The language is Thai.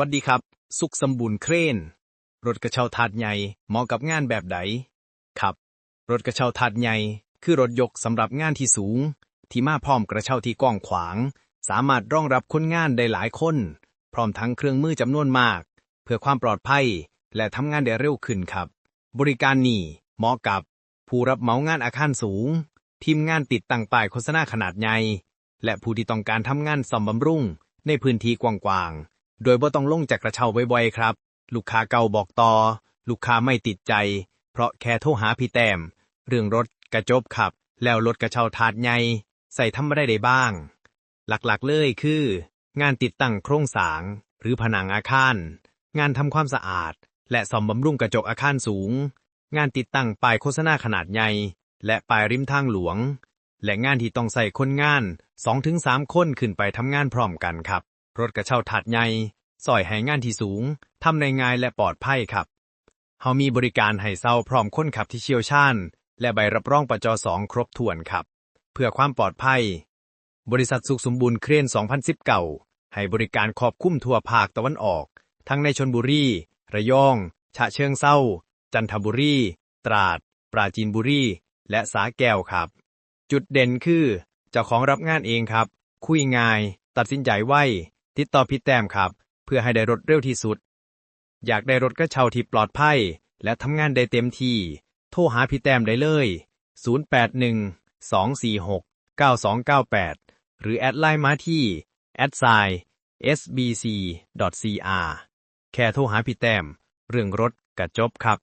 สวัสดีครับ สุขสมบูรณ์เครน รถกระเช้าถาดใหญ่เหมาะกับงานแบบใดครับ รถกระเช้าถาดใหญ่คือรถยกสำหรับงานที่สูง ที่มาพร้อมกระเช้าที่กว้างขวาง สามารถรองรับคนงานได้หลายคน พร้อมทั้งเครื่องมือจำนวนมาก เพื่อความปลอดภัย และทำงานได้เร็วขึ้นครับ บริการนี้เหมาะกับ ผู้รับเหมางานอาคารสูง ทีมงานติดตั้งป้ายโฆษณาขนาดใหญ่และผู้ที่ต้องการทำงานซ่อมบำรุงในพื้นที่กว้างๆ โดยบ่ต้องลงจากกระเช้าบ่อยๆครับ ลูกค้าเก่าบอกต่อ ลูกค้าไม่ติดใจ เพราะแค่โทรหาพี่แต้ม เรื่องรถกระจบขับ แล้วรถกระเช้าถาดใหญ่ใส่ทำมาได้ได้บ้าง หลักๆเลยคือ งานติดตั้งโครงสร้าง หรือผนังอาคาร งานทำความสะอาด และซ่อมบำรุงกระจกอาคารสูง งานติดตั้งป้ายโฆษณาขนาดใหญ่ และป้ายริมทางหลวง และงานที่ต้องใส่คนงาน 2-3 คนขึ้นไปทำงานพร้อมกันครับ รถกระเช้าถาดใหญ่สอยให้งานที่สูง ทำได้ง่ายและปลอดภัยครับ เฮามีบริการให้เซาพร้อมคนขับที่เชี่ยวชาญ และใบรับรองปจสองครบถ้วนครับ เพื่อความปลอดภัย บริษัทสุขสมบูรณ์เครน2019ให้บริการครอบคลุมทั่วภาคตะวันออก ทั้งในชนบุรี ระยอง ฉะเชิงเซาจันทบุรี ตราด ปราจีนบุรี และสาแก้วครับ จุดเด่นคือ เจ้าของรับงานเองครับ คุยง่าย ตัดสินใจไว ติดต่อพี่แต้มครับ เพื่อให้ได้รถเร็วที่สุด อยากได้รถกระเช้าที่ปลอดภัย และทำงานได้เต็มที่ โทรหาพี่แต้มได้เลย 081-246-9298 หรือแอดไลน์มาที่ sbc.cr แค่โทรหาพี่แต้ม เรื่องรถกระจบครับ